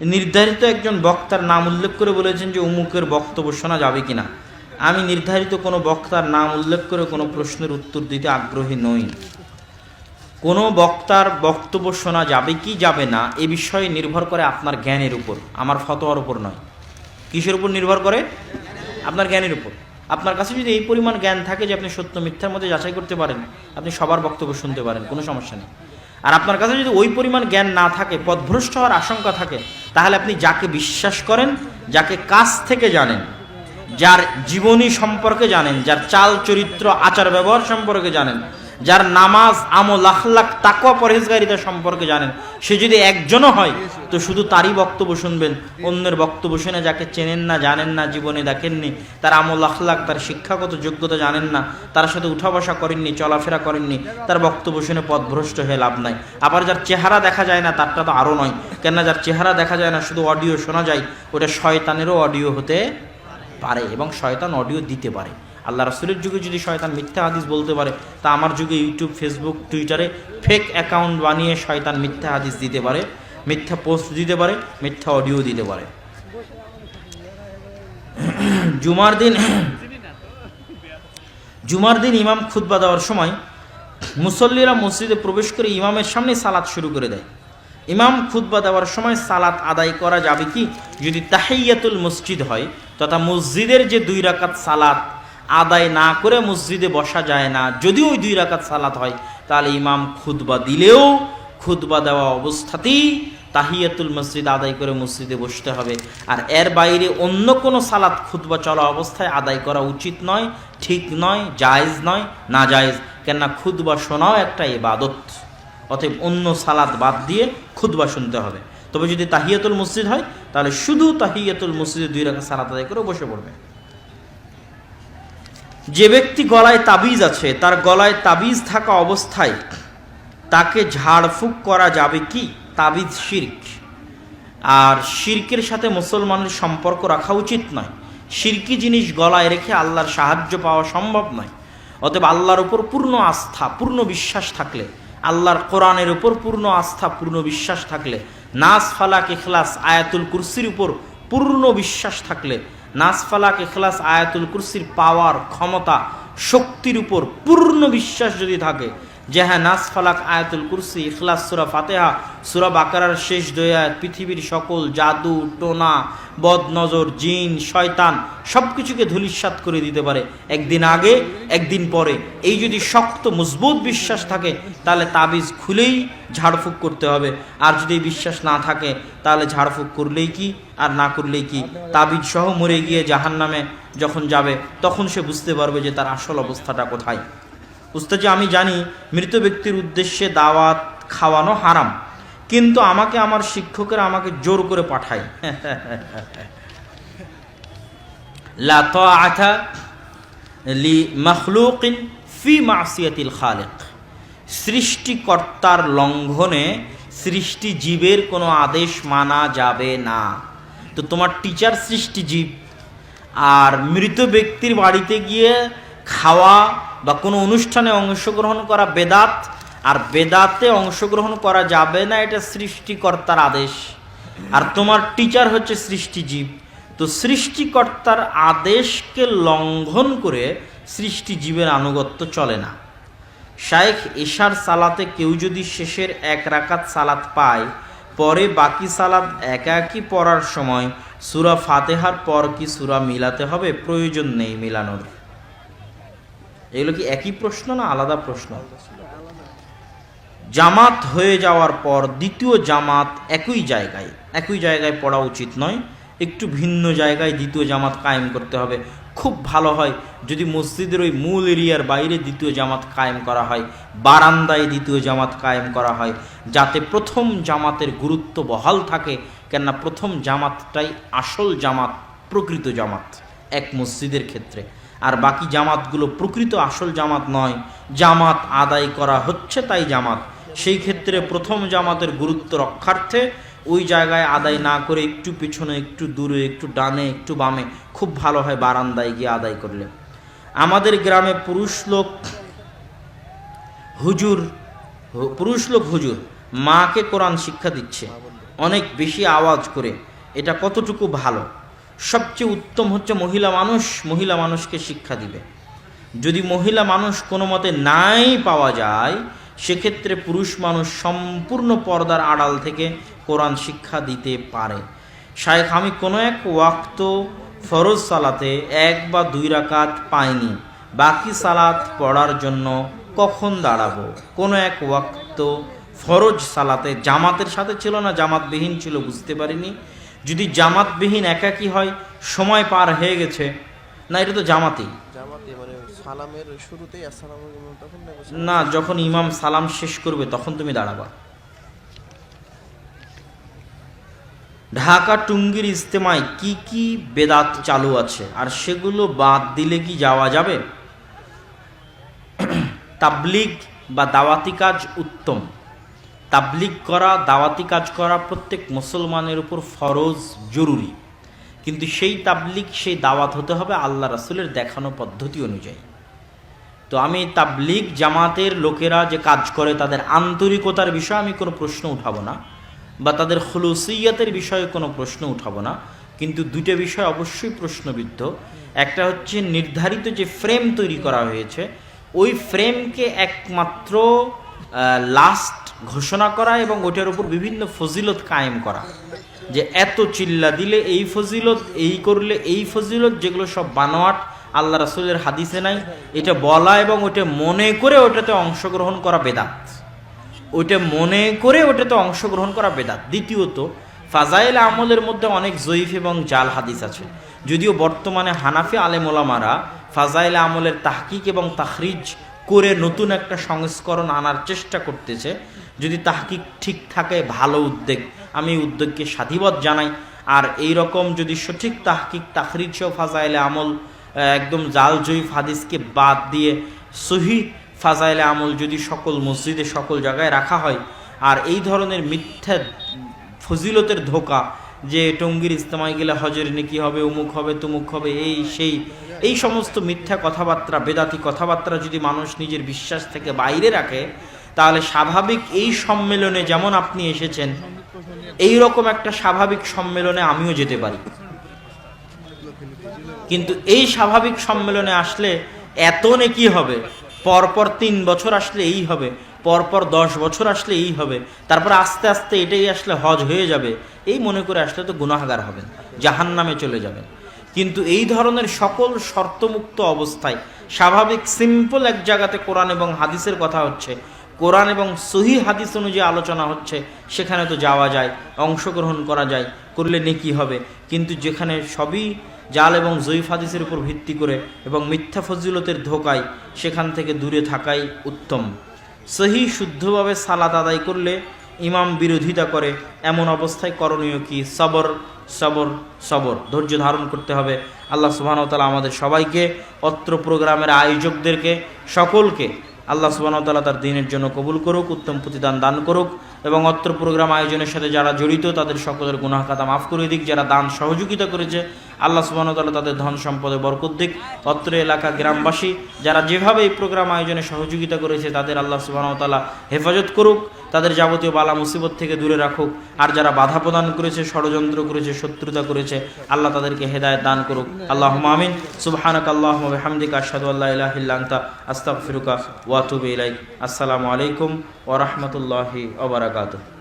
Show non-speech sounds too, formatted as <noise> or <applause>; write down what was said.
নির্ধারিত একজন বক্তার নাম উল্লেখ করে বলেছেন যে অমুকের বক্তব্য শোনা যাবে কিনা। আমি নির্ধারিত কোনো বক্তার নাম উল্লেখ করে কোনো প্রশ্নের উত্তর দিতে আগ্রহী নই। কোনো বক্তার বক্তব্য শোনা যাবে কি যাবে না, এ বিষয়ে নির্ভর করে আপনার জ্ঞানের উপর, আমার ফতোয়ার উপর নয়। কিসের উপর নির্ভর করে? আপনার জ্ঞানের উপর। আপনার কাছে যদি এই পরিমাণ জ্ঞান থাকে যে আপনি সত্য মিথ্যার মধ্যে যাচাই করতে পারেন, আপনি সবার বক্তব্য শুনতে পারেন, কোনো সমস্যা নেই। আর আপনার কাছে যদি ওই পরিমাণ জ্ঞান না থাকে, পথভ্রষ্ট হওয়ার আশঙ্কা থাকে, তাহলে আপনি যাকে বিশ্বাস করেন, যাকে কাছ থেকে জানেন, যার জীবনী সম্পর্কে জানেন, যার চাল চরিত্র আচার ব্যবহার সম্পর্কে জানেন যার নামাজ, আমল আখলাক তাকওয়া পরহেজগারিতা সম্পর্কে জানেন। সে যদি একজনও হয়, তো শুধু তারই বক্তব্য শুনবেন। অন্যের বক্তব্য শুনে যাকে চেনেন না, জানেন না, জীবনে দেখেননি, তার আমল আখলাক তার শিক্ষাগত যোগ্যতা জানেন না, তার সাথে উঠা বসা করেননি, চলাফেরা করেননি, তার বক্তব্য শুনে পথভ্রষ্ট হয়ে লাভ নাই। আবার যার চেহারা দেখা যায় না, তারটা তো আরও নয়। কেননা যার চেহারা দেখা যায় না, শুধু অডিও শোনা যায়, ওটা শয়তানেরও অডিও হতে পারে এবং শয়তান অডিও দিতে পারে। আল্লাহ রাসুলের যুগে যদি শয়তান মিথ্যা হাদিস বলতে পারে, তা আমার যুগে ইউটিউব, ফেসবুক, টুইটারে ফেক অ্যাকাউন্ট বানিয়ে শয়তান মিথ্যা হাদিস দিতে পারে, মিথ্যা পোস্ট দিতে পারে, মিথ্যা অডিও দিতে পারে। <clears throat> জুমার দিন জুমার দিন ইমাম খুতবা দেওয়ার সময় মুসল্লিরা মসজিদে প্রবেশ করে ইমামের সামনে সালাত শুরু করে দেয়। ইমাম খুতবা দেওয়ার সময় সালাত আদায় করা যাবে কি? যদি তাহিয়াতুল মসজিদ হয়, তথা মসজিদের যে দুই রাকাত সালাত আদায় না করে মসজিদে বসা যায় না। যদি ওই দুই রাকাত সালাত হয়, তাহলে ইমাম খুতবা দিলেও খুতবা দেওয়া অবস্থাতেই তাহিয়াতুল মসজিদ আদায় করে মসজিদে বসতে হবে। আর এর বাইরে অন্য কোনো সালাত খুতবা চলা অবস্থায় আদায় করা উচিত নয়, ঠিক নয়, জায়েজ নয়, না জায়েজ। কেননা খুতবা শোনাও একটা ইবাদত। অতএব অন্য সালাদ বাদ দিয়ে খুতবা শুনতে হবে। তবে যদি তাহিয়াতুল মসজিদ হয়, তাহলে শুধু তাহিয়াতুল মসজিদে দুই রাখা সালাত আদায় করে বসে পড়বে। যে ব্যক্তি গলায় তাবিজ আছে, তার গলায় তাবিজ থাকা অবস্থায় তাকে ঝাড়ফুঁক করা যাবে কি? তাবিজ শির্ক। আর শির্কের সাথে মুসলমানের সম্পর্ক রাখা উচিত নয়। শিরকি জিনিস গলায় রেখে আল্লাহর সাহায্য পাওয়া সম্ভব নয়। অতএব আল্লাহর উপর পূর্ণ আস্থা, পূর্ণ বিশ্বাস থাকলে, আল্লাহর কোরআনের উপর পূর্ণ আস্থা, পূর্ণ বিশ্বাস থাকলে, নাস ফালাক ইখলাস, আয়াতুল কুরসির উপর পূর্ণ বিশ্বাস থাকলে নাস এখলাস আয়াতুল কুরসির পাওয়ার ক্ষমতা শক্তির উপর পূর্ণ বিশ্বাস যদি থাকে যে নাস ফালাক আয়াতুল কুরসি, ইখলাস সুরা ফাতেহা, সুরা বাকারার শেষ দয়াত পৃথিবীর সকল জাদু, টোনা, বদনজর, জিন, শয়তান সব কিছুকে ধূলিসাৎ করে দিতে পারে। একদিন আগে, একদিন পরে। এই যদি শক্ত, মজবুত বিশ্বাস থাকে, তাহলে তাবিজ খুলেই ঝাড়ফুঁক করতে হবে। আর যদি বিশ্বাস না থাকে, তাহলে ঝাড়ফুঁক করলেই কি, আর না করলেই কি? তাবিজ সহ মরে গিয়ে জাহান নামে যখন যাবে, তখন সে বুঝতে পারবে যে তার আসল অবস্থাটা কোথায়। উস্তাজি আমি জানি মৃত ব্যক্তির উদ্দেশ্যে দাওয়াত খাওয়ানো হারাম, কিন্তু আমাকে আমার শিক্ষকেরা আমাকে জোর করে পাঠায়। <laughs> লা তাআতা লি মাখলুকিন ফি মাসিয়াতিল খালিক। সৃষ্টিকর্তার লঙ্ঘনে সৃষ্টি জীবের কোনো আদেশ মানা যাবে না। তো তোমার টিচার সৃষ্টি জীব আর মৃত ব্যক্তির বাড়িতে গিয়ে খাওয়া বা কোনো অনুষ্ঠানে অংশগ্রহণ করা বেদাত, আর বেদাতে অংশগ্রহণ করা যাবে না, এটা সৃষ্টিকর্তার আদেশ। আর তোমার টিচার হচ্ছে সৃষ্টিজীব। তো সৃষ্টিকর্তার আদেশকে লঙ্ঘন করে সৃষ্টিজীবের আনুগত্য চলে না। শায়েখ এশার সালাতে কেউ যদি শেষের এক রাকাত সালাত পায়, পরে বাকি সালাত একাকি পড়ার সময় সুরা ফাতেহার পর কি সুরা মিলাতে হবে? প্রয়োজন নেই মিলানোর। এগুলো কি একই প্রশ্ন না আলাদা প্রশ্ন? জামাত হয়ে যাওয়ার পর দ্বিতীয় জামাত একই জায়গায় একই জায়গায় পড়া উচিত নয়, একটু ভিন্ন জায়গায় দ্বিতীয় জামাত কায়েম করতে হবে। খুব ভালো হয় যদি মসজিদের ওই মূল এরিয়ার বাইরে দ্বিতীয় জামাত কায়েম করা হয়, বারান্দায় দ্বিতীয় জামাত কায়েম করা হয়, যাতে প্রথম জামাতের গুরুত্ব বহাল থাকে, কেননা প্রথম জামাতটাই আসল জামাত, প্রকৃত জামাত। এক মসজিদের ক্ষেত্রে। আর বাকি জামাতগুলো প্রকৃত আসল জামাত নয়, জামাত আদায় করা হচ্ছে তাই জামাত। সেই ক্ষেত্রে প্রথম জামাতের গুরুত্ব রক্ষার্থে ওই জায়গায় আদায় না করে একটু পিছনে, একটু দূরে, একটু ডানে, একটু বামে খুব ভালো হয় বারান্দায় গিয়ে আদায় করলে। আমাদের গ্রামে পুরুষ লোক হুজুর, পুরুষ লোক হুজুর মাকে কোরআন শিক্ষা দিচ্ছে, অনেক বেশি আওয়াজ করে। এটা কতটুকু ভালো? সবচেয়ে উত্তম হচ্ছে মহিলা মানুষ, মহিলা মানুষকে শিক্ষা দিবে। যদি মহিলা মানুষ কোনো মতে নাই পাওয়া যায়, সেক্ষেত্রে পুরুষ মানুষ সম্পূর্ণ পর্দার আড়াল থেকে কোরআন শিক্ষা দিতে পারে। শায়েখ, আমি কোনো এক ওয়াক্ত ফরজ সালাতে এক বা দুই রাকাত পাইনি। বাকি সালাত পড়ার জন্য কখন দাঁড়াবো? কোনো এক ওয়াক্ত ফরজ সালাতে জামাতের সাথে ছিল না, জামাতবিহীন ছিল, বুঝতে পারিনি। যদি জামাতবিহীন একাকি হয় সময় পার হয়ে গেছে। না এটা তো জামাতেই জামাতে মানে সালামের শুরুতেই তখন না না যখন ইমাম সালাম শেষ করবে তখন তুমি দাঁড়াবা। ঢাকা টুঙ্গির ইজতেমায় কি কি বেদাত চালু আছে? আর সেগুলো বাদ দিলে কি যাওয়া যাবে? তাবলিগ বা দাওয়াতি কাজ উত্তম। তাবলিগ করা, দাওয়াতি কাজ করা প্রত্যেক মুসলমানের উপর ফরজ, জরুরি। কিন্তু সেই তাবলিগ, সেই দাওয়াত হতে হবে আল্লাহ রাসুলের দেখানো পদ্ধতি অনুযায়ী। তো আমি তাবলিগ জামাতের লোকেরা যে কাজ করে, তাদের আন্তরিকতার বিষয়ে আমি কোনো প্রশ্ন উঠাবো না বা তাদের খুলুসিয়াতের বিষয়ে কোনো প্রশ্ন উঠাবো না। কিন্তু দুটো বিষয় অবশ্যই প্রশ্নবিদ্ধ। একটা হচ্ছে নির্ধারিত যে ফ্রেম তৈরি করা হয়েছে, ওই ফ্রেমকে একমাত্র লাস্ট ঘোষণা করা এবং ওটার উপর বিভিন্ন ফজিলত কায়েম করা। যে এত চিল্লা দিলে এই ফজিলত, এই করলে এই ফজিলত, যেগুলো সব বানোয়াট, আল্লাহ রাসুলের হাদিসে নাই, এটা বলা এবং ওটা মনে করে ওটাতে অংশগ্রহণ করা বেদাত। ওইটা মনে করে ওটাতে অংশগ্রহণ করা বেদাত। দ্বিতীয়ত, ফাজাইল আমলের মধ্যে অনেক জয়ীফ এবং জাল হাদিস আছে। যদিও বর্তমানে হানাফি আলেমোলামারা ফাজাইল আমলের তাহকিক এবং তাহরিজ করে নতুন একটা সংস্করণ আনার চেষ্টা করতেছে। যদি তাহকিক ঠিক থাকে, ভালো উদ্যোগ। আমি উদ্যোগকে সাধুবাদ জানাই। আর এই রকম যদি সঠিক তাহকিক তাহরিজ ফাজাইলে আমল একদম জাল জয়ীফ হাদিসকে বাদ দিয়ে সহি ফাজাইলে আমল যদি সকল মসজিদে, সকল জায়গায় রাখা হয়, আর এই ধরনের মিথ্যা ফজিলতের ধোকা যে টঙ্গির ইস্তেমায় গেলে হজের নেকি হবে, উমুক হবে, তুমুক হবে, এই সেই, এই সমস্ত মিথ্যা কথাবার্তা, বেদাতি কথাবার্তা যদি মানুষ নিজের বিশ্বাস থেকে বাইরে রাখে, তাহলে স্বাভাবিক এই সম্মেলনে যেমন আপনি এসেছেন এই রকম একটা স্বাভাবিক সম্মেলনে আমিও যেতে পারি। কিন্তু এই স্বাভাবিক সম্মেলনে আসলে এত নেকি হবে, পরপর তিন বছর আসলে এই হবে পরপর দশ বছর আসলে এই হবে। তারপর আস্তে আস্তে এটাই আসলে হজ হয়ে যাবে। এই মনে করে আসলে তো গুনাহগার হবেন জাহান নামে চলে যাবেন। কিন্তু এই ধরনের সকল শর্তমুক্ত অবস্থায় স্বাভাবিক সিম্পল এক জায়গাতে কোরআন এবং হাদিসের কথা হচ্ছে। কোরআন এবং সহি হাদিস অনুযায়ী আলোচনা হচ্ছে, সেখানে তো যাওয়া যায়, অংশগ্রহণ করা যায়, করলে নেকি হবে। কিন্তু যেখানে সবই জাল এবং জয়ীফ হাদিসের উপর ভিত্তি করে এবং মিথ্যা ফজিলতের ধোকায়, সেখান থেকে দূরে থাকাই উত্তম। সহি শুদ্ধভাবে সালাদ আদায় করলে ইমাম বিরোধিতা করে, এমন অবস্থায় করণীয় কি? সবর সবর সবর। ধৈর্য ধারণ করতে হবে। আল্লাহ সুবাহতালা আমাদের সবাইকে, অত্র প্রোগ্রামের আয়োজকদেরকে, সকলকে আল্লাহ সুবাহতাল্লাহ তার দিনের জন্য কবুল করুক, উত্তম প্রতিদান দান করুক এবং অত্র প্রোগ্রাম আয়োজনের সাথে যারা জড়িত, তাদের সকলের গুনাহ খাতা মাফ করে দিক। যারা দান সহযোগিতা করেছে আল্লাহ সুবাহতাল্লাহ তাদের ধন সম্পদে বরকত দিক। অত্র এলাকা, গ্রামবাসী, যারা যেভাবে এই প্রোগ্রাম আয়োজনে সহযোগিতা করেছে, তাদের আল্লাহ সুবাহতাল্লাহ হেফাজত করুক, তাদের যাবতীয় বালা মুসিবত থেকে দূরে রাখুক। আর যারা বাধা প্রদান করেছে, ষড়যন্ত্র করেছে, শত্রুতা করেছে, আল্লাহ তাদেরকে হেদায়ত দান করুক। আল্লাহ মামিন সুবহানাক আল্লাহ হামদিকা আশহাদু আল্লা ইলাহা ইল্লা আনতা, আস্তাগফিরুকা ওয়া আতুবু ইলাইক। আসসালামু আলাইকুম ওয়া রাহমাতুল্লাহি ওয়া বারাকাতুহু।